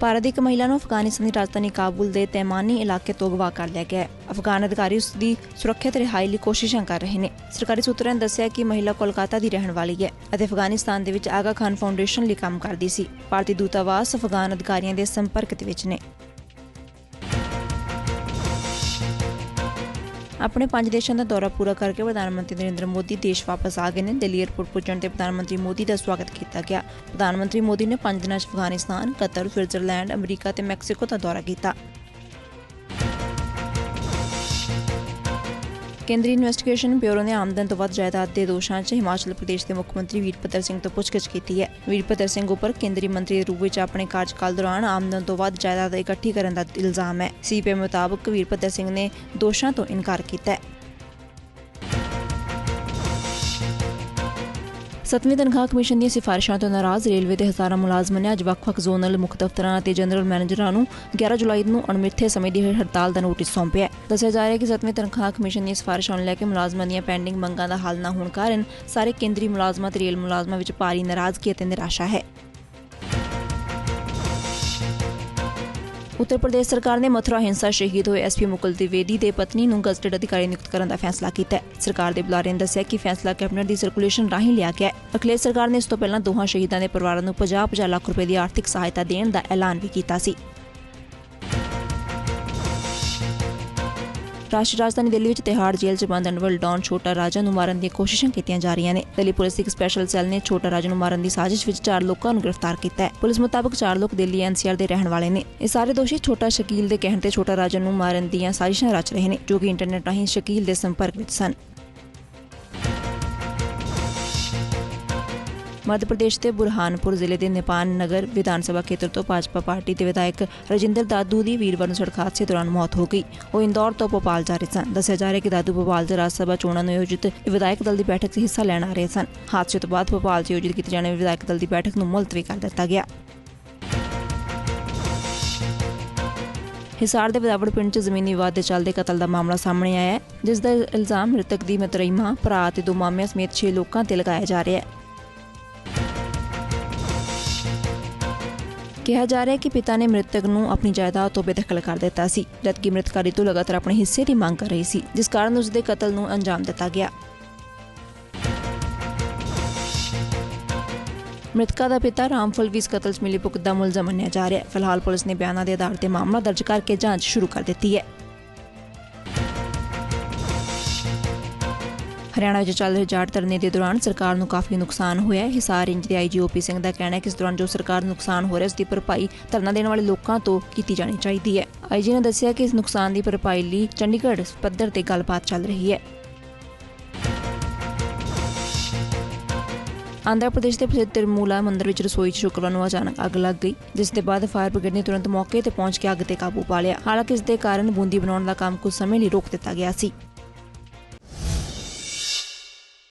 ਭਾਰਤ ਦੀ ਇੱਕ ਮਹਿਲਾ ਨੂੰ ਅਫਗਾਨਿਸਤਾਨ ਦੀ ਰਾਜਧਾਨੀ ਕਾਬੁਲ ਦੇ ਤੈਮਾਨੀ ਇਲਾਕੇ ਤੋਂ ਅਗਵਾ ਕਰ ਲਿਆ ਗਿਆ ਹੈ। ਅਫਗਾਨ ਅਧਿਕਾਰੀ ਉਸ ਦੀ ਸੁਰੱਖਿਅਤ ਰਿਹਾਈ ਲਈ ਕੋਸ਼ਿਸ਼ਾਂ ਕਰ ਰਹੇ ਨੇ। ਸਰਕਾਰੀ ਸੂਤਰਾਂ ਨੇ ਦੱਸਿਆ ਕਿ ਮਹਿਲਾ ਕੋਲਕਾਤਾ ਦੀ ਰਹਿਣ ਵਾਲੀ ਹੈ ਅਤੇ ਅਫਗਾਨਿਸਤਾਨ ਦੇ ਵਿੱਚ ਆਗਾ ਖਾਨ ਫਾਊਂਡੇਸ਼ਨ ਲਈ ਕੰਮ ਕਰਦੀ ਸੀ। ਭਾਰਤੀ ਦੂਤਾਵਾਸ ਅਫਗਾਨ ਅਧਿਕਾਰੀਆਂ ਦੇ ਸੰਪਰਕ ਵਿੱਚ ਨੇ। ਆਪਣੇ ਪੰਜ ਦੇਸ਼ਾਂ ਦਾ ਦੌਰਾ ਪੂਰਾ ਕਰਕੇ ਪ੍ਰਧਾਨ ਮੰਤਰੀ ਨਰਿੰਦਰ ਮੋਦੀ ਦੇਸ਼ ਵਾਪਸ ਆ ਗਏ ਨੇ। ਦਿੱਲੀ ਏਅਰਪੋਰਟ ਪਹੁੰਚਣ ਤੇ ਪ੍ਰਧਾਨ ਮੰਤਰੀ ਮੋਦੀ ਦਾ ਸਵਾਗਤ ਕੀਤਾ ਗਿਆ। ਪ੍ਰਧਾਨ ਮੰਤਰੀ ਮੋਦੀ ਨੇ ਪੰਜ ਦਿਨਾਂ 'ਚ ਅਫਗਾਨਿਸਤਾਨ, ਕਤਰ, ਸਵਿਟਜ਼ਰਲੈਂਡ, ਅਮਰੀਕਾ ਤੇ ਮੈਕਸੀਕੋ ਦਾ ਦੌਰਾ ਕੀਤਾ। ਕੇਂਦਰੀ ਇਨਵੈਸਟੀਗੇਸ਼ਨ ਬਿਊਰੋ ਨੇ ਆਮਦਨ ਤੋਂ ਵੱਧ ਜਾਇਦਾਦ ਦੇ ਦੋਸ਼ਾਂ 'ਚ ਹਿਮਾਚਲ ਪ੍ਰਦੇਸ਼ ਦੇ ਮੁੱਖ ਮੰਤਰੀ ਵੀਰਭੱਦਰ ਸਿੰਘ ਤੋਂ ਪੁੱਛਗਿੱਛ ਕੀਤੀ ਹੈ। ਵੀਰਭੱਦਰ ਸਿੰਘ ਉੱਪਰ ਕੇਂਦਰੀ ਮੰਤਰੀ ਦੇ ਰੂਪ ਵਿੱਚ ਆਪਣੇ ਕਾਰਜਕਾਲ ਦੌਰਾਨ ਆਮਦਨ ਤੋਂ ਵੱਧ ਜਾਇਦਾਦ ਇਕੱਠੀ ਕਰਨ ਦਾ ਇਲਜ਼ਾਮ ਹੈ। ਸੀਪੀਏ ਮੁਤਾਬਕ ਵੀਰਭੱਦਰ ਸਿੰਘ ਨੇ ਦੋਸ਼ਾਂ ਤੋਂ ਇਨਕਾਰ ਕੀਤਾ ਹੈ। ਸੱਤਵੀਂ ਤਨਖਾਹ ਕਮਿਸ਼ਨ ਦੀਆਂ ਸਿਫਾਰਿਸ਼ਾਂ ਤੋਂ ਨਾਰਾਜ਼ ਰੇਲਵੇ ਦੇ ਹਜ਼ਾਰਾਂ ਮੁਲਾਜ਼ਮਾਂ ਨੇ ਅੱਜ ਵੱਖ-ਵੱਖ ਜ਼ੋਨਲ ਮੁੱਖ ਦਫ਼ਤਰਾਂ ਅਤੇ ਜਨਰਲ ਮੈਨੇਜਰਾਂ ਨੂੰ 11 ਜੁਲਾਈ ਨੂੰ ਅਣਮਿੱਥੇ ਸਮੇਂ ਦੀ ਹੜਤਾਲ ਦਾ ਨੋਟਿਸ ਸੌਂਪਿਆ ਦੱਸਿਆ ਜਾ ਰਿਹਾ ਕਿ ਸੱਤਵੀਂ ਤਨਖਾਹ ਕਮਿਸ਼ਨ ਦੀਆਂ ਸਿਫਾਰਿਸ਼ਾਂ ਨੂੰ ਲੈ ਕੇ ਮੁਲਾਜ਼ਮਾਂ ਦੀਆਂ ਪੈਂਡਿੰਗ ਮੰਗਾਂ ਦਾ ਹੱਲ ਨਾ ਹੋਣ ਕਾਰਨ ਸਾਰੇ ਕੇਂਦਰੀ ਮੁਲਾਜ਼ਮਾਂ ਤੇ ਰੇਲ ਮੁਲਾਜ਼ਮਾਂ ਵਿੱਚ ਭਾਰੀ ਨਾਰਾਜ਼ਗੀ ਅਤੇ ਨਿਰਾਸ਼ਾ ਹੈ। ਉੱਤਰ ਪ੍ਰਦੇਸ਼ ਸਰਕਾਰ ਨੇ ਮਥੁਰਾ ਹਿੰਸਾ ਸ਼ਹੀਦ ਹੋਏ ਐਸਪੀ ਮੁਕਲ ਦਿਵੇਦੀ ਦੇ ਪਤਨੀ ਨੂੰ ਗਜ਼ਟਡ ਅਧਿਕਾਰੀ ਨਿਯੁਕਤ ਕਰਨ ਦਾ ਫੈਸਲਾ ਕੀਤਾ ਹੈ। ਸਰਕਾਰ ਦੇ ਬੁਲਾਰੇ ਨੇ ਦੱਸਿਆ ਕਿ ਫੈਸਲਾ ਕੈਬਨਿਟ ਦੀ ਸਰਕੂਲੇਸ਼ਨ ਰਾਹੀਂ ਲਿਆ ਗਿਆ ਹੈ। ਅਖਿਲੇਸ਼ ਸਰਕਾਰ ਨੇ ਇਸ ਤੋਂ ਪਹਿਲਾਂ ਦੋਹਾਂ ਸ਼ਹੀਦਾਂ ਦੇ ਪਰਿਵਾਰਾਂ ਨੂੰ 50-50 ਲੱਖ ਰੁਪਏ ਦੀ ਆਰਥਿਕ ਸਹਾਇਤਾ ਦੇਣ ਦਾ ਐਲਾਨ ਵੀ ਕੀਤਾ ਸੀ। ਰਾਸ਼ਟਰੀ ਰਾਜਧਾਨੀ ਦਿੱਲੀ ਵਿੱਚ ਤਿਹਾੜ ਜੇਲ੍ਹ 'ਚ ਬੰਦ ਅਨਵਲ ਡੌਨ ਛੋਟਾ ਰਾਜਾ ਨੂੰ ਮਾਰਨ ਦੀਆਂ ਕੋਸ਼ਿਸ਼ਾਂ ਕੀਤੀਆਂ ਜਾ ਰਹੀਆਂ ਨੇ। ਦਿੱਲੀ ਪੁਲਿਸ ਦੀ ਇੱਕ ਸਪੈਸ਼ਲ ਸੈੱਲ ਨੇ ਛੋਟਾ ਰਾਜਾ ਨੂੰ ਮਾਰਨ ਦੀ ਸਾਜ਼ਿਸ਼ ਵਿੱਚ ਚਾਰ ਲੋਕਾਂ ਨੂੰ ਗ੍ਰਿਫਤਾਰ ਕੀਤਾ ਹੈ। ਪੁਲਿਸ ਮੁਤਾਬਕ ਚਾਰ ਲੋਕ ਦਿੱਲੀ ਐਨਸੀਆਰ ਦੇ ਰਹਿਣ ਵਾਲੇ ਨੇ। ਇਹ ਸਾਰੇ ਦੋਸ਼ੀ ਛੋਟਾ ਸ਼ਕੀਲ ਦੇ ਕਹਿਣ ਤੇ ਛੋਟਾ ਰਾਜਾ ਨੂੰ ਮਾਰਨ ਦੀਆਂ ਸਾਜ਼ਿਸ਼ਾਂ ਰਚ ਰਹੇ ਨੇ, ਜੋ ਕਿ ਇੰਟਰਨੈਟ ਰਾਹੀਂ ਸ਼ਕੀਲ ਦੇ ਸੰਪਰਕ ਵਿੱਚ ਸਨ। ਮੱਧ ਪ੍ਰਦੇਸ਼ ਦੇ ਬੁਰਹਾਨਪੁਰ ਜ਼ਿਲ੍ਹੇ ਦੇ ਨਿਪਾਨ ਨਗਰ ਵਿਧਾਨ ਸਭਾ ਖੇਤਰ ਤੋਂ ਭਾਜਪਾ ਪਾਰਟੀ ਦੇ ਵਿਧਾਇਕ ਰਜਿੰਦਰ ਦਾਦੂ ਦੀ ਵੀਰਵਾਰ ਨੂੰ ਸੜਕ ਹਾਦਸੇ ਦੌਰਾਨ ਮੌਤ ਹੋ ਗਈ। ਉਹ ਇੰਦੌਰ ਤੋਂ ਭੋਪਾਲ ਜਾ ਰਹੇ ਸਨ। ਦੱਸਿਆ ਜਾ ਰਿਹਾ ਕਿ ਦਾਦੂ ਭੋਪਾਲ ਦੇ ਰਾਜ ਸਭਾ ਚੋਣਾਂ ਨੂੰ ਆਯੋਜਿਤ ਵਿਧਾਇਕ ਦਲ ਦੀ ਬੈਠਕ 'ਚ ਹਿੱਸਾ ਲੈਣ ਆ ਰਹੇ ਸਨ। ਹਾਦਸੇ ਤੋਂ ਬਾਅਦ ਭੋਪਾਲ 'ਚ ਆਯੋਜਿਤ ਕੀਤੀ ਜਾਣ ਵਾਲੀ ਵਿਧਾਇਕ ਦਲ ਦੀ ਬੈਠਕ ਨੂੰ ਮੁਲਤਵੀ ਕਰ ਦਿੱਤਾ ਗਿਆ। ਹਿਸਾਰ ਦੇ ਵਿਦਾਵੜ ਪਿੰਡ 'ਚ ਜ਼ਮੀਨੀ ਵਿਵਾਦ ਦੇ ਚੱਲਦੇ ਕਤਲ ਦਾ ਮਾਮਲਾ ਸਾਹਮਣੇ ਆਇਆ ਹੈ, ਜਿਸ ਦਾ ਇਲਜ਼ਾਮ ਮ੍ਰਿਤਕ ਦੀ ਮਤਰਈ ਮਾਂ ਭਰਾ ਅਤੇ ਦੋ ਮਾਮਿਆਂ ਸਮੇਤ 6 ਲੋਕਾਂ ਤੇ ਲਗਾਇਆ ਜਾ ਰਿਹਾ ਹੈ। ਕਿਹਾ ਜਾ ਰਿਹਾ ਹੈ ਕਿ ਪਿਤਾ ਨੇ ਮ੍ਰਿਤਕ ਨੂੰ ਆਪਣੀ ਜਾਇਦਾਦ ਤੋਂ ਬੇਦਖਲ ਕਰ ਦਿੱਤਾ ਸੀ, ਜਦਕਿ ਮ੍ਰਿਤਕਾ ਰਿਤੂ ਲਗਾਤਾਰ ਆਪਣੇ ਹਿੱਸੇ ਦੀ ਮੰਗ ਕਰ ਰਹੀ ਸੀ, ਜਿਸ ਕਾਰਨ ਉਸ ਦੇ ਕਤਲ ਨੂੰ ਅੰਜਾਮ ਦਿੱਤਾ ਗਿਆ। ਮ੍ਰਿਤਕਾ ਦਾ ਪਿਤਾ ਰਾਮਫਲ ਵੀ ਇਸ ਕਤਲ 'ਚ ਮਿਲੀ ਭੁਗਤ ਦਾ ਮੁਲਜ਼ਮ ਮੰਨਿਆ ਜਾ ਰਿਹਾ ਹੈ। ਫਿਲਹਾਲ ਪੁਲਿਸ ਨੇ ਬਿਆਨਾਂ ਦੇ ਆਧਾਰ ਤੇ ਮਾਮਲਾ ਦਰਜ ਕਰਕੇ ਜਾਂਚ ਸ਼ੁਰੂ ਕਰ ਦਿੱਤੀ ਹੈ। ਹਰਿਆਣਾ ਵਿੱਚ ਚੱਲ ਰਹੇ ਜਾਟ ਧਰਨੇ ਦੇ ਦੌਰਾਨ ਸਰਕਾਰ ਨੂੰ ਕਾਫੀ ਨੁਕਸਾਨ ਹੋਇਆ ਹੈ। ਹਿਸਾਰ ਰੇਂਜ ਦੇ ਆਈਜੀ ਓਪੀ ਸਿੰਘ ਦਾ ਕਹਿਣਾ ਹੈ ਕਿ ਇਸ ਦੌਰਾਨ ਜੋ ਸਰਕਾਰ ਨੂੰ ਨੁਕਸਾਨ ਹੋ ਰਿਹਾ ਉਸ ਦੀ ਭਰਪਾਈ ਧਰਨਾ ਦੇਣ ਵਾਲੇ ਲੋਕਾਂ ਤੋਂ ਕੀਤੀ ਜਾਣੀ ਚਾਹੀਦੀ ਹੈ। ਆਈਜੀ ਨੇ ਦੱਸਿਆ ਕਿ ਇਸ ਨੁਕਸਾਨ ਦੀ ਭਰਪਾਈ ਲਈ ਚੰਡੀਗੜ੍ਹ ਪੱਧਰ ਤੇ ਗੱਲਬਾਤ ਚੱਲ ਰਹੀ ਹੈ। ਆਂਧਰਾ ਪ੍ਰਦੇਸ਼ ਦੇ ਪ੍ਰਸਿੱਧ ਤਿਰਮੂਲਾ ਮੰਦਿਰ ਵਿੱਚ ਰਸੋਈ 'ਚ ਸ਼ੁੱਕਰਵਾਰ ਨੂੰ ਅਚਾਨਕ ਅੱਗ ਲੱਗ ਗਈ, ਜਿਸ ਦੇ ਬਾਅਦ ਫਾਇਰ ਬ੍ਰਿਗੇਡ ਨੇ ਤੁਰੰਤ ਮੌਕੇ ਤੇ ਪਹੁੰਚ ਕੇ ਅੱਗ ਤੇ ਕਾਬੂ ਪਾ ਲਿਆ। ਹਾਲਾਂਕਿ ਇਸ ਦੇ ਕਾਰਨ ਬੂੰਦੀ ਬਣਾਉਣ ਦਾ ਕੰਮ ਕੁਝ ਸਮੇਂ ਲਈ ਰੋਕ ਦਿੱਤਾ ਗਿਆ ਸੀ।